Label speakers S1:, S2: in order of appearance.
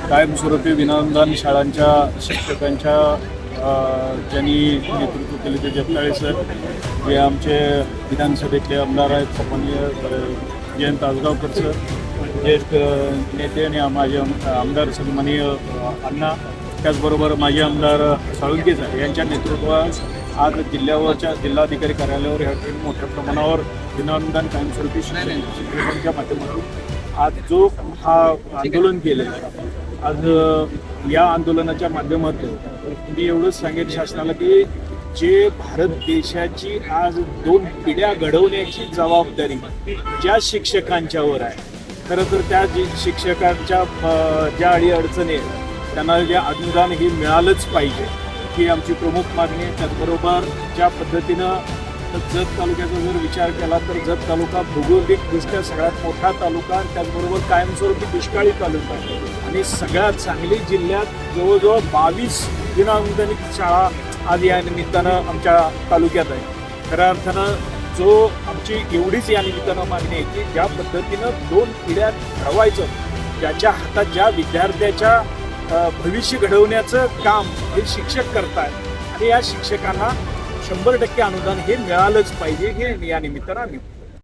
S1: कायमस्वरूपी विनानुदान शाळांच्या शिक्षकांच्या ज्यांनी नेतृत्व केले ते जगताळे सर जे आमचे विधानसभेतले आमदार आहेत सन्माननीय जयंत आजगावकर सर ज्येष्ठ नेते आणि माझे आमदार सन्माननीय अण्णा त्याचबरोबर माजी आमदार साळुंके सर यांच्या नेतृत्वात आज जिल्ह्यावरच्या जिल्हाधिकारी कार्यालयावर ह्या ठिकाणी मोठ्या प्रमाणावर विनानुदान कायमस्वरूपी शिक्षकांच्या माध्यमातून आज जो हा आंदोलन केलेलं आहे आज या आंदोलनाच्या माध्यमातून मी एवढंच सांगेन शासनाला की जे भारत देशाची आज दोन पिढ्या घडवण्याची जबाबदारी ज्या शिक्षकांच्यावर आहे खरं तर त्या जी शिक्षकांच्या ज्या ज्या अडीअडचणी आहेत त्यांना जे अनुदान हे मिळालंच पाहिजे ही आमची प्रमुख मागणी आहे. त्याचबरोबर ज्या पद्धतीनं तर जत तालुक्याचा जर विचार केला तर जत तालुका भौगोलिकदृष्ट्या सगळ्यात मोठा तालुका आणि त्याचबरोबर कायमस्वरूपी दुष्काळी तालुका आहे. आणि सगळ्यात सांगली जिल्ह्यात जवळजवळ बावीस विनाअनुदानित शाळा आज या निमित्तानं आमच्या तालुक्यात आहे खऱ्या अर्थानं जो आमची एवढीच या निमित्तानं मागणी आहे की ज्या पद्धतीनं दोन पिढ्या घडवायचं ज्याच्या हातात ज्या विद्यार्थ्याच्या भविष्य घडवण्याचं काम हे शिक्षक करतायत आणि या शिक्षकांना शंभर टक्के अनुदान हे मिळालंच पाहिजे हे या निमित्तानं आम्ही